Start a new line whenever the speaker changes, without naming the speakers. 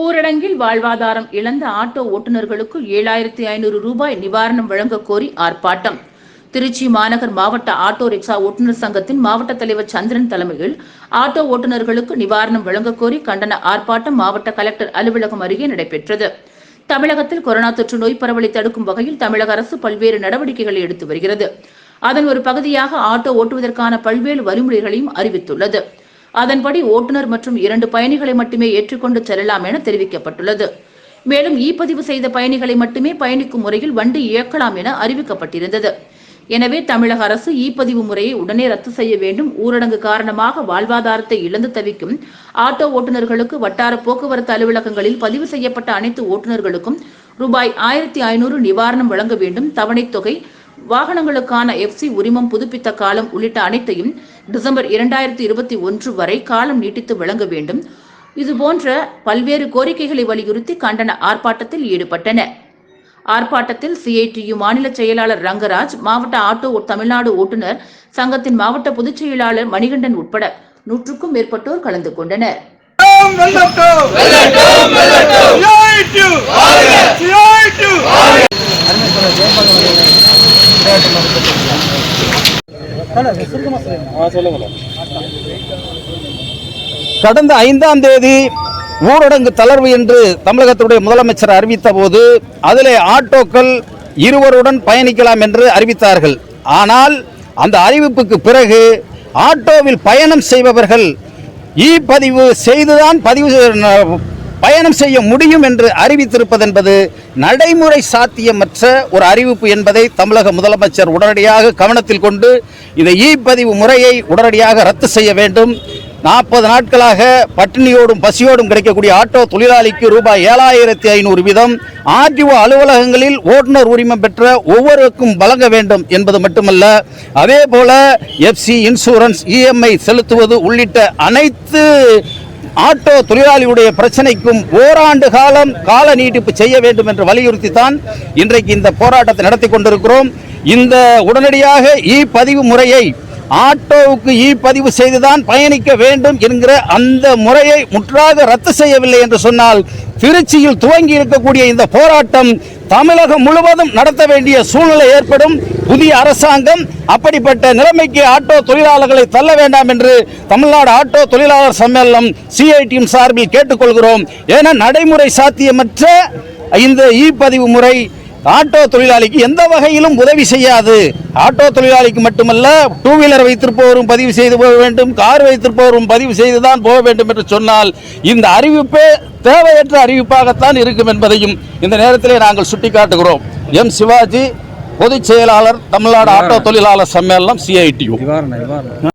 ஊரடங்கில் வாழ்வாதாரம் இழந்த ஆட்டோ ஓட்டுநர்களுக்கு ஏழாயிரத்தி ஐநூறு ரூபாய் நிவாரணம் வழங்க கோரி ஆர்ப்பாட்டம். திருச்சி மாநகர் மாவட்ட ஆட்டோ ரிக்ஷா ஓட்டுநர் சங்கத்தின் மாவட்ட தலைவர் சந்திரன் தலைமையில் ஆட்டோ ஓட்டுநர்களுக்கு நிவாரணம் வழங்க கோரி கண்டன ஆர்ப்பாட்டம் மாவட்ட கலெக்டர் அலுவலகம் அருகே நடைபெற்றது. தமிழகத்தில் கொரோனா தொற்று நோய் பரவலை தடுக்கும் வகையில் தமிழக அரசு பல்வேறு நடவடிக்கைகளை எடுத்து வருகிறது. அதன் ஒரு பகுதியாக ஆட்டோ ஓட்டுவதற்கான பல்வேறு வழிமுறைகளையும் அறிவித்துள்ளது. அதன்படி ஓட்டுநர் மற்றும் இரண்டு பயணிகளை மட்டுமே ஏற்றுக்கொண்டு செல்லலாம் என தெரிவிக்கப்பட்டுள்ளது. மேலும் இ பதிவு செய்த பயணிகளை மட்டுமே பயணிக்கும் முறையில் வண்டி இயக்கலாம் என அறிவிக்கப்பட்டிருந்தது. எனவே தமிழக அரசு இ பதிவு முறையை உடனே ரத்து செய்ய வேண்டும். ஊரடங்கு காரணமாக வாழ்வாதாரத்தை இழந்து தவிக்கும் ஆட்டோ ஓட்டுநர்களுக்கு வட்டார போக்குவரத்து அலுவலகங்களில் பதிவு செய்யப்பட்ட அனைத்து ஓட்டுநர்களுக்கும் ரூபாய் ஆயிரத்தி ஐநூறு நிவாரணம் வழங்க வேண்டும். தவணைத் தொகை வாகனங்களுக்கான எஃப்சி உரிமம் புதுப்பித்த காலம் உள்ளிட்ட அனைத்தையும் டிசம்பர் இரண்டாயிரத்தி இருபத்தி ஒன்று வரை காலம் நீட்டித்து வழங்க வேண்டும். இதுபோன்ற பல்வேறு கோரிக்கைகளை வலியுறுத்தி கண்டன ஆர்ப்பாட்டத்தில் ஈடுபட்டனர் ஆர்ப்பாட்டத்தில் சிஐடியு மாநில செயலாளர் ரங்கராஜ் மாவட்ட ஆட்டோ தமிழ்நாடு ஓட்டுநர் சங்கத்தின் மாவட்ட பொதுச் செயலாளர் மணிகண்டன் உட்பட நூற்றுக்கும் மேற்பட்டோர் கலந்து கொண்டனர்.
வெல்லட்டும்
கடந்த ஐந்தாம் தேதி ஊரடங்கு தளர்வு என்று தமிழகத்துடைய முதலமைச்சர் அறிவித்த போது அதிலே ஆட்டோக்கள் இருவருடன் பயணிக்கலாம் என்று அறிவித்தார்கள். ஆனால் அந்த அறிவிப்புக்கு பிறகு ஆட்டோவில் பயணம் செய்பவர்கள் இ பதிவு செய்துதான் பதிவு செய்ய- பயணம் செய்ய முடியும் என்று அறிவித்திருப்பது என்பது நடைமுறை சாத்தியமற்ற ஒரு அறிவிப்பு என்பதை தமிழக முதலமைச்சர் உடனடியாக கவனத்தில் கொண்டு இந்த இ பதிவு முறையை உடனடியாக ரத்து செய்ய வேண்டும். நாற்பது நாட்களாக பட்டினியோடும் பசியோடும் கிடைக்கக்கூடிய ஆட்டோ தொழிலாளிக்கு ரூபாய் ஏழாயிரத்தி ஐநூறு வீதம் ஆர்டிஓ அலுவலகங்களில் ஓட்டுநர் உரிமம் பெற்ற ஒவ்வொருவருக்கும் வழங்க வேண்டும் என்பது மட்டுமல்ல. அதே போல எஃப்சி இன்சூரன்ஸ் இஎம்ஐ செலுத்துவது உள்ளிட்ட அனைத்து ஆட்டோ தொழிலாளியுடைய பிரச்சனைக்கும் ஓராண்டு காலம் கால நீட்டிப்பு செய்ய வேண்டும் என்று வலியுறுத்தி தான் இன்றைக்கு இந்த போராட்டத்தை நடத்தி கொண்டிருக்கிறோம். இந்த உடனடியாக இ பதிவு முறையை ஆட்டோவுக்கு இ பதிவு செய்துதான் பயணிக்க வேண்டும் என்கிற அந்த முறையை முற்றாக ரத்து செய்யவில்லை என்று சொன்னால் திருச்சியில் துவங்கி இருக்கக்கூடிய இந்த போராட்டம் தமிழகம் முழுவதும் நடத்த வேண்டிய சூழ்நிலை ஏற்படும். புதிய அரசாங்கம் அப்படிப்பட்ட நிலைமைக்கு ஆட்டோ தொழிலாளர்களை தள்ள வேண்டாம் என்று தமிழ்நாடு ஆட்டோ தொழிலாளர் சம்மேளனம் சிஐடியும் சார்பில் கேட்டுக்கொள்கிறோம். ஏன்னா நடைமுறை சாத்தியமற்ற இந்த இ பதிவு முறை ஆட்டோ தொழிலாளிக்கு எந்த வகையிலும் உதவி செய்யாது. ஆட்டோ தொழிலாளிக்கு மட்டுமல்ல டூ வீலர் வைத்திருப்பவரும் பதிவு செய்து போக வேண்டும் கார் வைத்திருப்பவரும் பதிவு செய்துதான் போக வேண்டும் என்று சொன்னால் இந்த அறிவிப்பே தேவையற்ற அறிவிப்பாகத்தான் இருக்கும் என்பதையும் இந்த நேரத்திலே நாங்கள் சுட்டிக்காட்டுகிறோம். எம் சிவாஜி பொதுச் செயலாளர் தமிழ்நாடு ஆட்டோ தொழிலாளர் சம்மேளனம் சிஐடியு